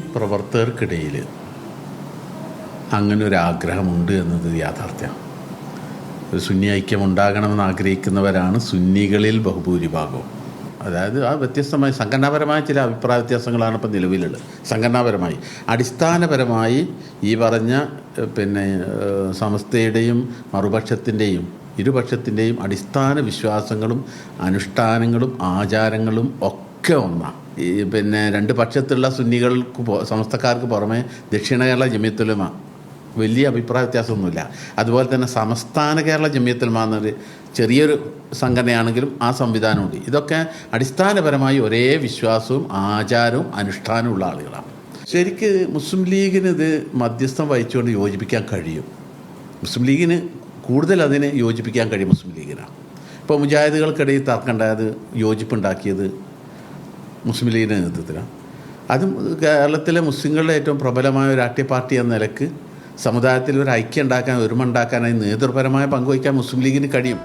പ്രവർത്തകർക്കിടയിൽ അങ്ങനെ ഒരു ആഗ്രഹമുണ്ട് എന്നത് യാഥാർത്ഥ്യമാണ്. ഒരു സുന്നി ഐക്യം ഉണ്ടാകണമെന്ന് ആഗ്രഹിക്കുന്നവരാണ് സുന്നികളിൽ ബഹുഭൂരിഭാഗവും. അതായത് ആ വ്യത്യസ്തമായ സംഘടനാപരമായ ചില അഭിപ്രായ വ്യത്യാസങ്ങളാണ് ഇപ്പം നിലവിലുള്ളത്. സംഘടനാപരമായി അടിസ്ഥാനപരമായി ഈ പറഞ്ഞ പിന്നെ സമസ്തയുടെയും മറുപക്ഷത്തിന്റെയും ഇരുപക്ഷത്തിന്റെയും അടിസ്ഥാന വിശ്വാസങ്ങളും അനുഷ്ഠാനങ്ങളും ആചാരങ്ങളും ഒക്കെ ഒന്നാണ്. ഈ പിന്നെ രണ്ട് പക്ഷത്തുള്ള സുന്നികൾക്ക് സമസ്തക്കാർക്ക് പുറമെ ദക്ഷിണ കേരള ജമിയത്തുലമ. വലിയ അഭിപ്രായ വ്യത്യാസമൊന്നുമില്ല. അതുപോലെ തന്നെ സംസ്ഥാന കേരള ജമിയത്തുലമ എന്നൊരു ചെറിയൊരു സംഘടനയാണെങ്കിലും ആ സംവിധാനമുണ്ട്. ഇതൊക്കെ അടിസ്ഥാനപരമായി ഒരേ വിശ്വാസവും ആചാരവും അനുഷ്ഠാനവും ഉള്ള ആളുകളാണ്. ശരിക്ക് മുസ്ലിം ലീഗിന് ഇത് മധ്യസ്ഥം വഹിച്ചുകൊണ്ട് യോജിപ്പിക്കാൻ കഴിയും. മുസ്ലിം ലീഗിന് കൂടുതൽ അതിനെ യോജിപ്പിക്കാൻ കഴിയും മുസ്ലിം ലീഗിനാണ്. ഇപ്പോൾ മുജാഹിദുകൾക്കിടയിൽ തർക്കമുണ്ടായത് യോജിപ്പുണ്ടാക്കിയത് മുസ്ലിം ലീഗിന്റെ നേതൃത്വത്തിലാണ്. അതും കേരളത്തിലെ മുസ്ലിങ്ങളുടെ ഏറ്റവും പ്രബലമായ ഒരു രാഷ്ട്രീയ പാർട്ടി എന്ന നിലയ്ക്ക് സമുദായത്തിൽ ഒരു ഐക്യം ഉണ്ടാക്കാൻ ഒരുമ ഉണ്ടാക്കാനായി നേതൃപരമായ പങ്കുവയ്ക്കാൻ മുസ്ലിം ലീഗിന് കഴിയും.